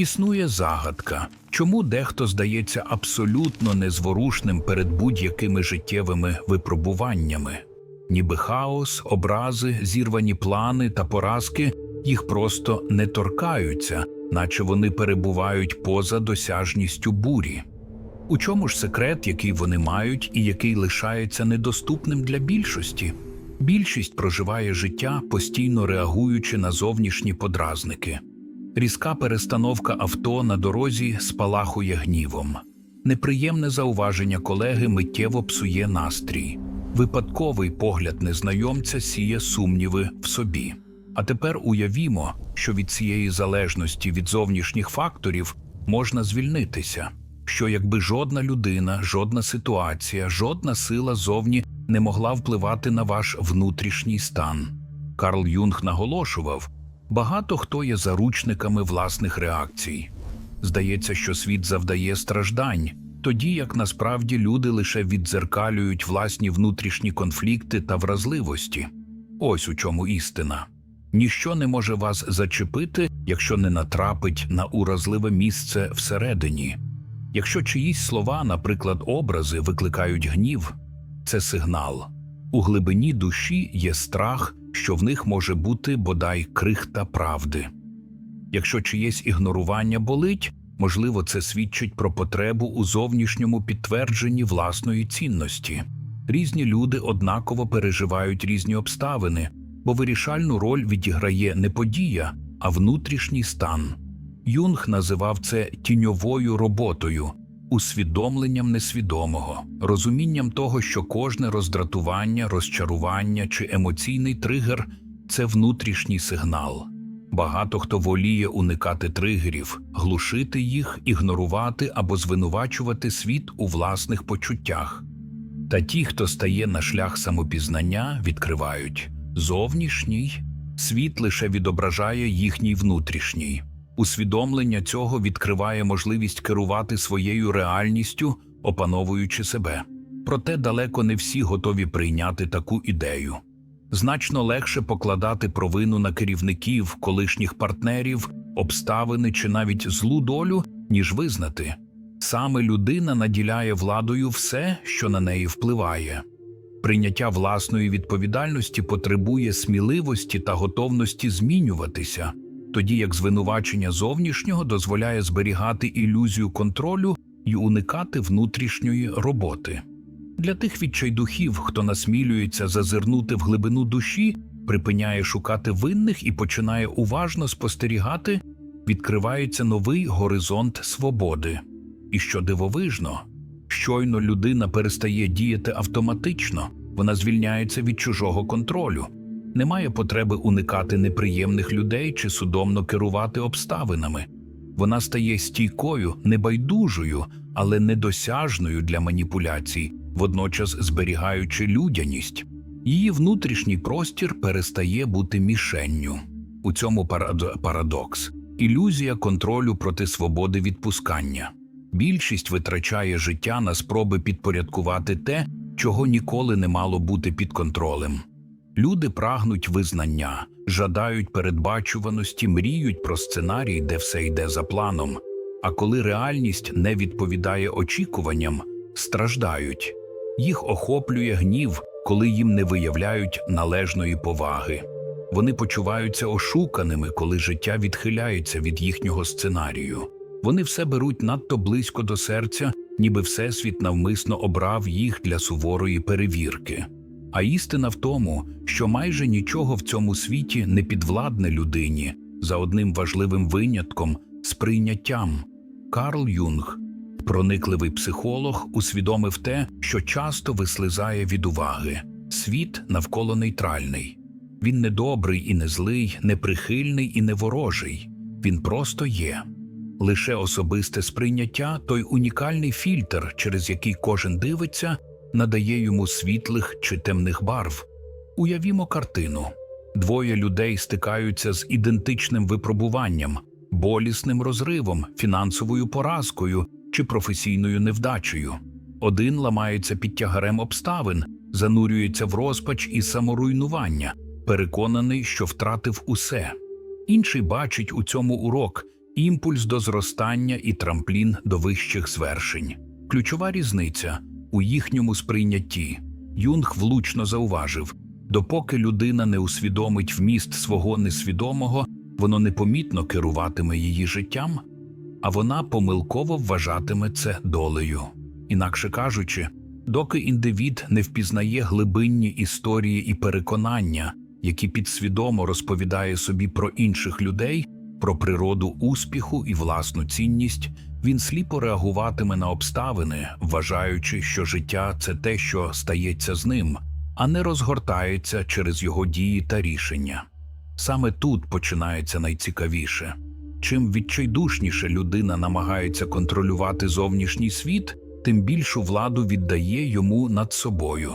Існує загадка, чому дехто здається абсолютно незворушним перед будь-якими життєвими випробуваннями. Ніби хаос, образи, зірвані плани та поразки їх просто не торкаються, наче вони перебувають поза досяжністю бурі. У чому ж секрет, який вони мають і який лишається недоступним для більшості? Більшість проживає життя, постійно реагуючи на зовнішні подразники. Різка перестановка авто на дорозі спалахує гнівом. Неприємне зауваження колеги миттєво псує настрій. Випадковий погляд незнайомця сіє сумніви в собі. А тепер уявімо, що від цієї залежності від зовнішніх факторів можна звільнитися. Що якби жодна людина, жодна ситуація, жодна сила зовні не могла впливати на ваш внутрішній стан. Карл Юнг наголошував, багато хто є заручниками власних реакцій. Здається, що світ завдає страждань, тоді як насправді люди лише віддзеркалюють власні внутрішні конфлікти та вразливості. Ось у чому істина. Ніщо не може вас зачепити, якщо не натрапить на уразливе місце всередині. Якщо чиїсь слова, наприклад, образи, викликають гнів, це сигнал. У глибині душі є страх, що в них може бути бодай крихта правди. Якщо чиєсь ігнорування болить, можливо, це свідчить про потребу у зовнішньому підтвердженні власної цінності. Різні люди однаково переживають різні обставини, бо вирішальну роль відіграє не подія, а внутрішній стан. Юнг називав це тіньовою роботою, усвідомленням несвідомого, розумінням того, що кожне роздратування, розчарування чи емоційний тригер це внутрішній сигнал. Багато хто воліє уникати тригерів, глушити їх, ігнорувати або звинувачувати світ у власних почуттях. Та ті, хто стає на шлях самопізнання, відкривають зовнішній світ лише відображає їхній внутрішній. Усвідомлення цього відкриває можливість керувати своєю реальністю, опановуючи себе. Проте далеко не всі готові прийняти таку ідею. Значно легше покладати провину на керівників, колишніх партнерів, обставини чи навіть злу долю, ніж визнати. Саме людина наділяє владою все, що на неї впливає. Прийняття власної відповідальності потребує сміливості та готовності змінюватися, тоді як звинувачення зовнішнього дозволяє зберігати ілюзію контролю і уникати внутрішньої роботи. Для тих відчайдухів, хто насмілюється зазирнути в глибину душі, припиняє шукати винних і починає уважно спостерігати, відкривається новий горизонт свободи. І що дивовижно, щойно людина перестає діяти автоматично, вона звільняється від чужого контролю. Немає потреби уникати неприємних людей чи судомно керувати обставинами. Вона стає стійкою, небайдужою, але недосяжною для маніпуляцій, водночас зберігаючи людяність. Її внутрішній простір перестає бути мішенню. У цьому парадокс ілюзія контролю проти свободи відпускання. Більшість витрачає життя на спроби підпорядкувати те, чого ніколи не мало бути під контролем. Люди прагнуть визнання, жадають передбачуваності, мріють про сценарій, де все йде за планом. А коли реальність не відповідає очікуванням, страждають. Їх охоплює гнів, коли їм не виявляють належної поваги. Вони почуваються ошуканими, коли життя відхиляється від їхнього сценарію. Вони все беруть надто близько до серця, ніби Всесвіт навмисно обрав їх для суворої перевірки. А істина в тому, що майже нічого в цьому світі не підвладне людині за одним важливим винятком сприйняттям. Карл Юнг, проникливий психолог, усвідомив те, що часто вислизає від уваги. Світ навколо нейтральний. Він не добрий і не злий, не прихильний і не ворожий. Він просто є. Лише особисте сприйняття той унікальний фільтр, через який кожен дивиться, надає йому світлих чи темних барв. Уявімо картину. Двоє людей стикаються з ідентичним випробуванням, болісним розривом, фінансовою поразкою чи професійною невдачею. Один ламається під тягарем обставин, занурюється в розпач і саморуйнування, переконаний, що втратив усе. Інший бачить у цьому урок, імпульс до зростання і трамплін до вищих звершень. Ключова різниця у їхньому сприйнятті. Юнг влучно зауважив: допоки людина не усвідомить вміст свого несвідомого, воно непомітно керуватиме її життям, а вона помилково вважатиме це долею. Інакше кажучи, доки індивід не впізнає глибинні історії і переконання, які підсвідомо розповідає собі про інших людей, про природу успіху і власну цінність, він сліпо реагуватиме на обставини, вважаючи, що життя це те, що стається з ним, а не розгортається через його дії та рішення. Саме тут починається найцікавіше. Чим відчайдушніше людина намагається контролювати зовнішній світ, тим більшу владу віддає йому над собою.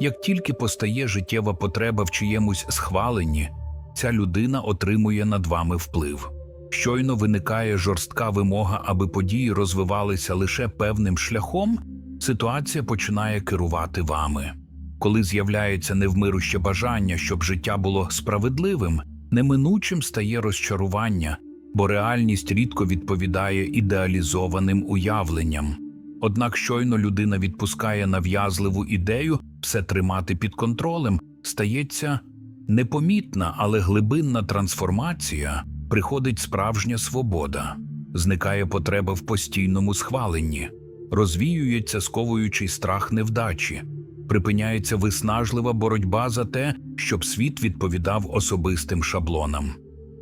Як тільки постає життєва потреба в чиємусь схваленні, ця людина отримує над вами вплив. Щойно виникає жорстка вимога, аби події розвивалися лише певним шляхом, ситуація починає керувати вами. Коли з'являється невмируще бажання, щоб життя було справедливим, неминучим стає розчарування, бо реальність рідко відповідає ідеалізованим уявленням. Однак щойно людина відпускає нав'язливу ідею все тримати під контролем, стається непомітна, але глибинна трансформація, приходить справжня свобода, зникає потреба в постійному схваленні, розвіюється сковуючий страх невдачі, припиняється виснажлива боротьба за те, щоб світ відповідав особистим шаблонам.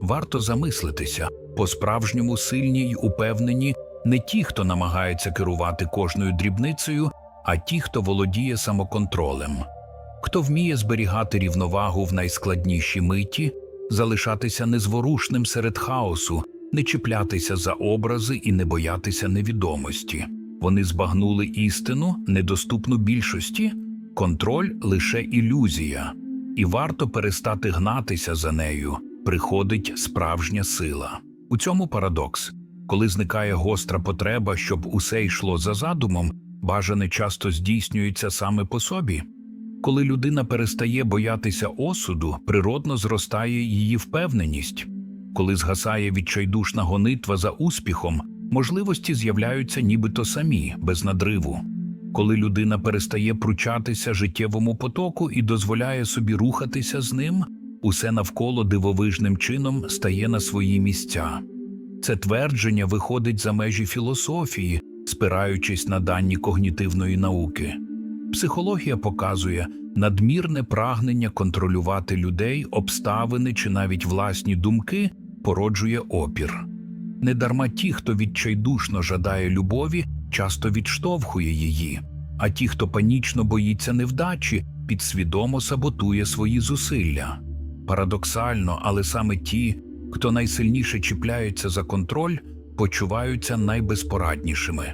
Варто замислитися. По-справжньому сильні й упевнені не ті, хто намагається керувати кожною дрібницею, а ті, хто володіє самоконтролем, хто вміє зберігати рівновагу в найскладнішій миті, залишатися незворушним серед хаосу, не чіплятися за образи і не боятися невідомості. Вони збагнули істину, недоступну більшості, контроль лише ілюзія, і варто перестати гнатися за нею, приходить справжня сила. У цьому парадокс. Коли зникає гостра потреба, щоб усе йшло за задумом, бажане часто здійснюється саме по собі. Коли людина перестає боятися осуду, природно зростає її впевненість. Коли згасає відчайдушна гонитва за успіхом, можливості з'являються нібито самі, без надриву. Коли людина перестає пручатися життєвому потоку і дозволяє собі рухатися з ним, усе навколо дивовижним чином стає на свої місця. Це твердження виходить за межі філософії, спираючись на дані когнітивної науки. Психологія показує надмірне прагнення контролювати людей, обставини чи навіть власні думки породжує опір. Недарма ті, хто відчайдушно жадає любові, часто відштовхує її, а ті, хто панічно боїться невдачі, підсвідомо саботує свої зусилля. Парадоксально, але саме ті, хто найсильніше чіпляється за контроль, почуваються найбезпораднішими.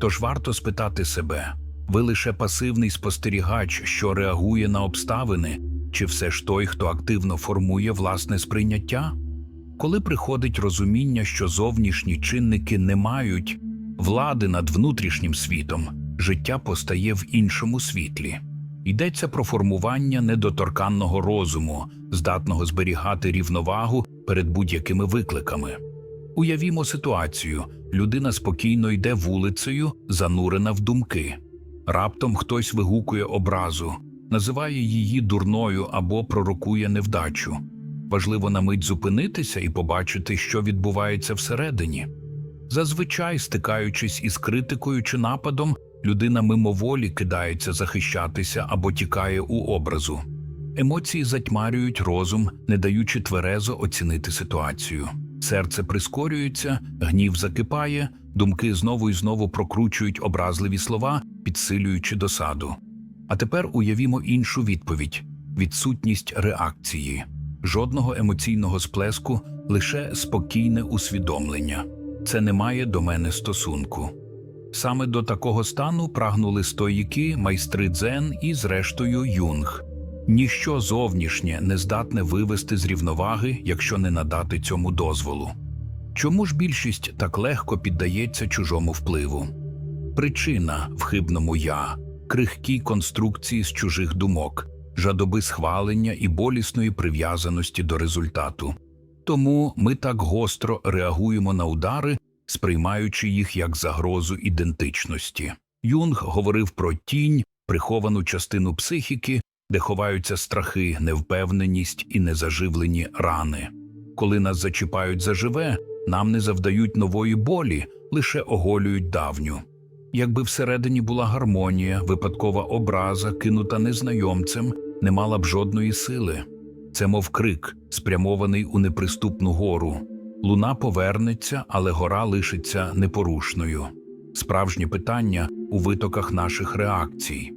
Тож варто спитати себе ви лише пасивний спостерігач, що реагує на обставини, чи все ж той, хто активно формує власне сприйняття? Коли приходить розуміння, що зовнішні чинники не мають влади над внутрішнім світом, життя постає в іншому світлі. Йдеться про формування недоторканного розуму, здатного зберігати рівновагу перед будь-якими викликами. Уявімо ситуацію: людина спокійно йде вулицею, занурена в думки. Раптом хтось вигукує образу, називає її дурною або пророкує невдачу. Важливо на мить зупинитися і побачити, що відбувається всередині. Зазвичай, стикаючись із критикою чи нападом, людина мимоволі кидається захищатися або тікає у образу. Емоції затьмарюють розум, не даючи тверезо оцінити ситуацію. Серце прискорюється, гнів закипає, думки знову і знову прокручують образливі слова, підсилюючи досаду. А тепер уявімо іншу відповідь відсутність реакції, жодного емоційного сплеску, лише спокійне усвідомлення. Це не має до мене стосунку. Саме до такого стану прагнули стоїки, майстри дзен і, зрештою, юнг. Ніщо зовнішнє не здатне вивести з рівноваги, якщо не надати цьому дозволу. Чому ж більшість так легко піддається чужому впливу? Причина в хибному я, крихкій конструкції з чужих думок, жадоби схвалення і болісної прив'язаності до результату. Тому ми так гостро реагуємо на удари, сприймаючи їх як загрозу ідентичності. Юнг говорив про тінь, приховану частину психіки, де ховаються страхи, невпевненість і незаживлені рани. Коли нас зачіпають заживе, нам не завдають нової болі, лише оголюють давню. Якби всередині була гармонія, випадкова образа, кинута незнайомцем, не мала б жодної сили. Це мов крик, спрямований у неприступну гору. Луна повернеться, але гора лишиться непорушною. Справжнє питання у витоках наших реакцій.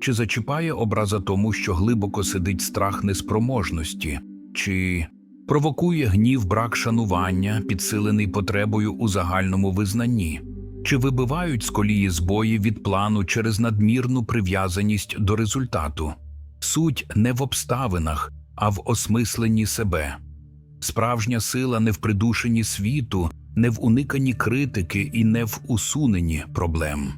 Чи зачіпає образа тому, що глибоко сидить страх неспроможності, чи провокує гнів брак шанування, підсилений потребою у загальному визнанні, чи вибивають з колії збої від плану через надмірну прив'язаність до результату? Суть не в обставинах, а в осмисленні себе. Справжня сила не в придушенні світу, не в униканні критики і не в усуненні проблем.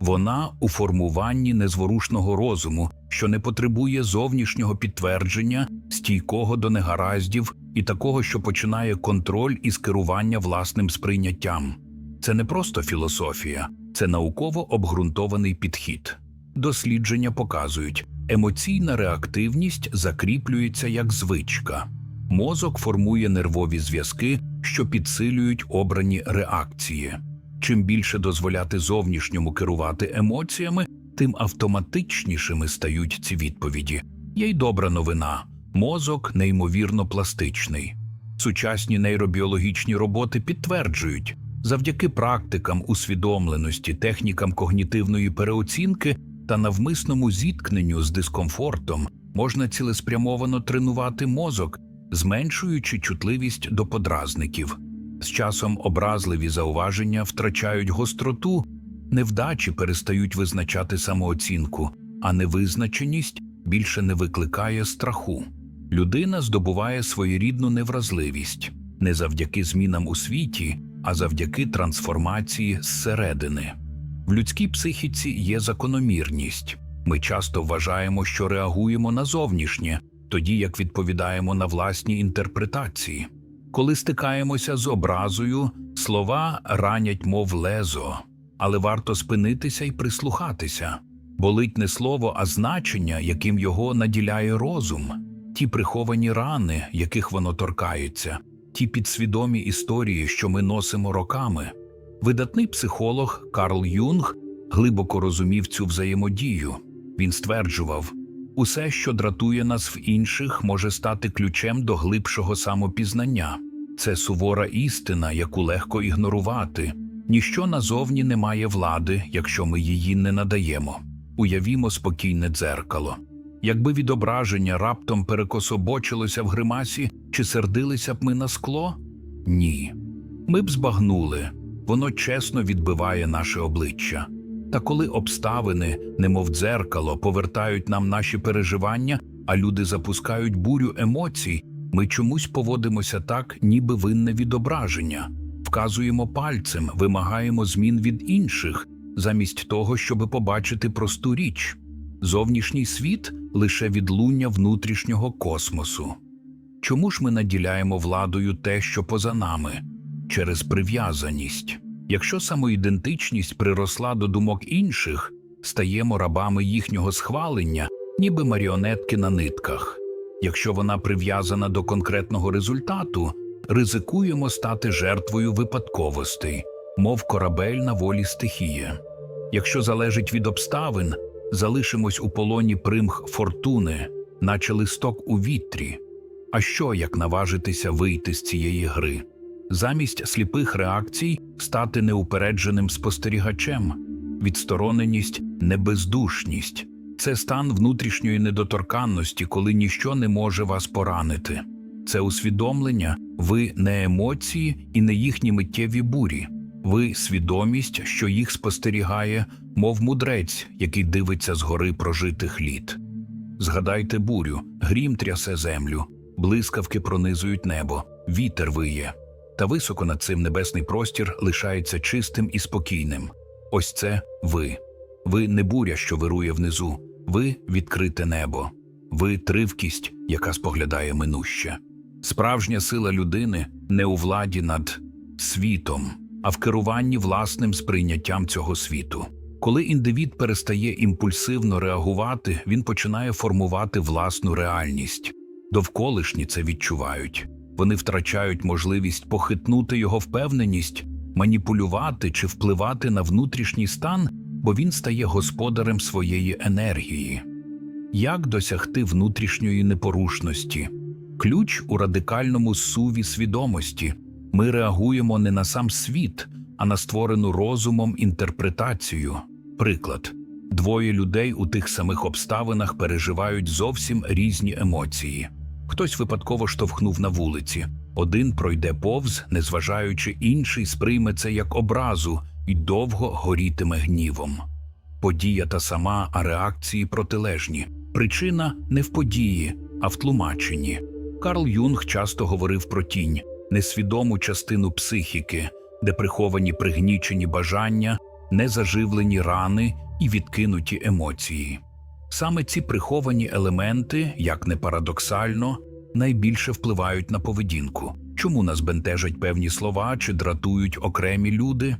Вона у формуванні незворушного розуму, що не потребує зовнішнього підтвердження, стійкого до негараздів і такого, що починає контроль із керування власним сприйняттям. Це не просто філософія, це науково обґрунтований підхід. Дослідження показують, емоційна реактивність закріплюється як звичка. Мозок формує нервові зв'язки, що підсилюють обрані реакції. Чим більше дозволяти зовнішньому керувати емоціями, тим автоматичнішими стають ці відповіді. Є й добра новина мозок неймовірно пластичний. Сучасні нейробіологічні роботи підтверджують, завдяки практикам усвідомленості, технікам когнітивної переоцінки та навмисному зіткненню з дискомфортом можна цілеспрямовано тренувати мозок, зменшуючи чутливість до подразників. З часом образливі зауваження втрачають гостроту, невдачі перестають визначати самооцінку, а невизначеність більше не викликає страху. Людина здобуває своєрідну невразливість не завдяки змінам у світі, а завдяки трансформації зсередини. В людській психіці є закономірність. Ми часто вважаємо, що реагуємо на зовнішнє, тоді як відповідаємо на власні інтерпретації. Коли стикаємося з образою, слова ранять, мов лезо, але варто спинитися і прислухатися. Болить не слово, а значення, яким його наділяє розум, ті приховані рани, яких воно торкається, ті підсвідомі історії, що ми носимо роками. Видатний психолог Карл Юнг глибоко розумів цю взаємодію. Він стверджував, усе, що дратує нас в інших, може стати ключем до глибшого самопізнання. Це сувора істина, яку легко ігнорувати. Ніщо назовні не має влади, якщо ми її не надаємо. Уявімо спокійне дзеркало. Якби відображення раптом перекособочилося в гримасі, чи сердилися б ми на скло? Ні. Ми б збагнули, воно чесно відбиває наше обличчя. Та коли обставини, немов дзеркало, повертають нам наші переживання, а люди запускають бурю емоцій, ми чомусь поводимося так, ніби винне відображення, вказуємо пальцем, вимагаємо змін від інших, замість того, щоби побачити просту річ. Зовнішній світ лише відлуння внутрішнього космосу. Чому ж ми наділяємо владою те, що поза нами? Через прив'язаність. Якщо самоідентичність приросла до думок інших, стаємо рабами їхнього схвалення, ніби маріонетки на нитках. Якщо вона прив'язана до конкретного результату, ризикуємо стати жертвою випадковостей, мов корабель на волі стихії. Якщо залежить від обставин, залишимось у полоні примх фортуни, наче листок у вітрі. А що як наважитися вийти з цієї гри? Замість сліпих реакцій стати неупередженим спостерігачем, відстороненість, небездушність це стан внутрішньої недоторканності, коли ніщо не може вас поранити. Це усвідомлення, ви не емоції і не їхні миттєві бурі, ви свідомість, що їх спостерігає, мов мудрець, який дивиться з гори прожитих літ. Згадайте бурю, грім трясе землю, блискавки пронизують небо, вітер виє. Та високо над цим небесний простір лишається чистим і спокійним. Ось це ви. Ви не буря, що вирує внизу, ви відкрите небо, ви тривкість, яка споглядає минуще. Справжня сила людини не у владі над світом, а в керуванні власним сприйняттям цього світу. Коли індивід перестає імпульсивно реагувати, він починає формувати власну реальність. Довколишні це відчувають. Вони втрачають можливість похитнути його впевненість, маніпулювати чи впливати на внутрішній стан, бо він стає господарем своєї енергії. Як досягти внутрішньої непорушності? Ключ у радикальному суві свідомості. Ми реагуємо не на сам світ, а на створену розумом інтерпретацію. Приклад: двоє людей у тих самих обставинах переживають зовсім різні емоції. Хтось випадково штовхнув на вулиці, один пройде повз, незважаючи, інший сприйме це як образу і довго горітиме гнівом. Подія та сама, а реакції протилежні. Причина не в події, а в тлумаченні. Карл Юнг часто говорив про тінь, несвідому частину психіки, де приховані пригнічені бажання, незаживлені рани і відкинуті емоції. Саме ці приховані елементи, як не парадоксально, найбільше впливають на поведінку. Чому нас бентежать певні слова чи дратують окремі люди?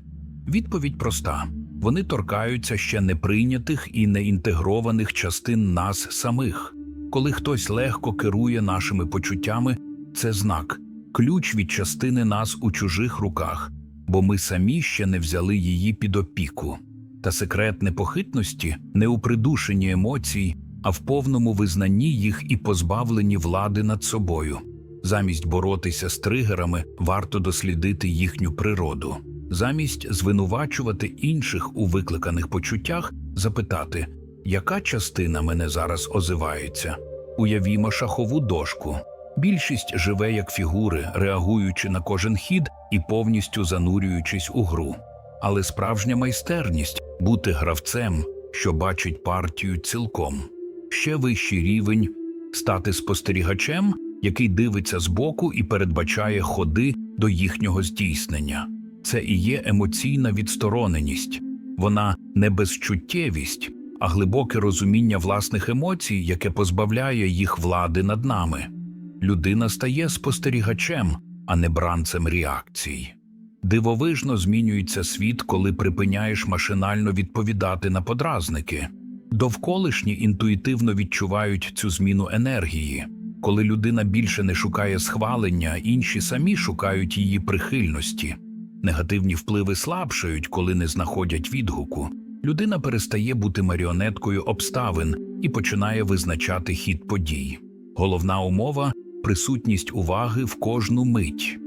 Відповідь проста: вони торкаються ще неприйнятих і неінтегрованих частин нас самих. Коли хтось легко керує нашими почуттями, це знак, ключ від частини нас у чужих руках, бо ми самі ще не взяли її під опіку. Та секрет непохитності не у придушенні емоцій, а в повному визнанні їх і позбавленні влади над собою. Замість боротися з тригерами варто дослідити їхню природу. Замість звинувачувати інших у викликаних почуттях, запитати, яка частина мене зараз озивається? Уявімо шахову дошку. Більшість живе як фігури, реагуючи на кожен хід і повністю занурюючись у гру. Але справжня майстерність бути гравцем, що бачить партію цілком. Ще вищий рівень стати спостерігачем, який дивиться збоку і передбачає ходи до їхнього здійснення. Це і є емоційна відстороненість, вона не безчуттєвість, а глибоке розуміння власних емоцій, яке позбавляє їх влади над нами. Людина стає спостерігачем, а не бранцем реакцій. Дивовижно змінюється світ, коли припиняєш машинально відповідати на подразники. Довколишні інтуїтивно відчувають цю зміну енергії. Коли людина більше не шукає схвалення, інші самі шукають її прихильності. Негативні впливи слабшають, коли не знаходять відгуку. Людина перестає бути маріонеткою обставин і починає визначати хід подій. Головна умова присутність уваги в кожну мить.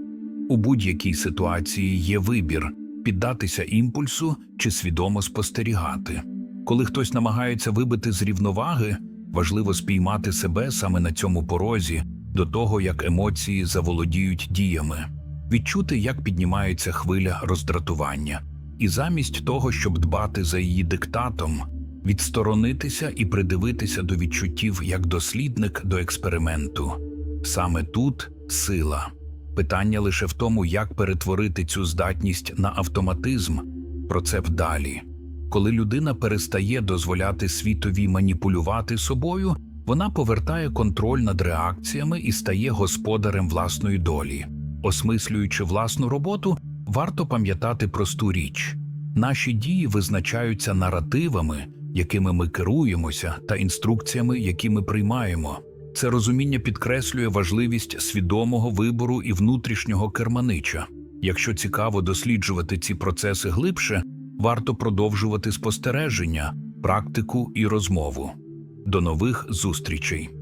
У будь-якій ситуації є вибір піддатися імпульсу чи свідомо спостерігати. Коли хтось намагається вибити з рівноваги, важливо спіймати себе саме на цьому порозі до того, як емоції заволодіють діями, відчути, як піднімається хвиля роздратування, і замість того, щоб дбати за її диктатом, відсторонитися і придивитися до відчуттів як дослідник до експерименту. Саме тут сила. Питання лише в тому, як перетворити цю здатність на автоматизм. Про це вдалі. Коли людина перестає дозволяти світові маніпулювати собою, вона повертає контроль над реакціями і стає господарем власної долі. Осмислюючи власну роботу, варто пам'ятати просту річ: наші дії визначаються наративами, якими ми керуємося, та інструкціями, які ми приймаємо. Це розуміння підкреслює важливість свідомого вибору і внутрішнього керманича. Якщо цікаво досліджувати ці процеси глибше, варто продовжувати спостереження, практику і розмову. До нових зустрічей!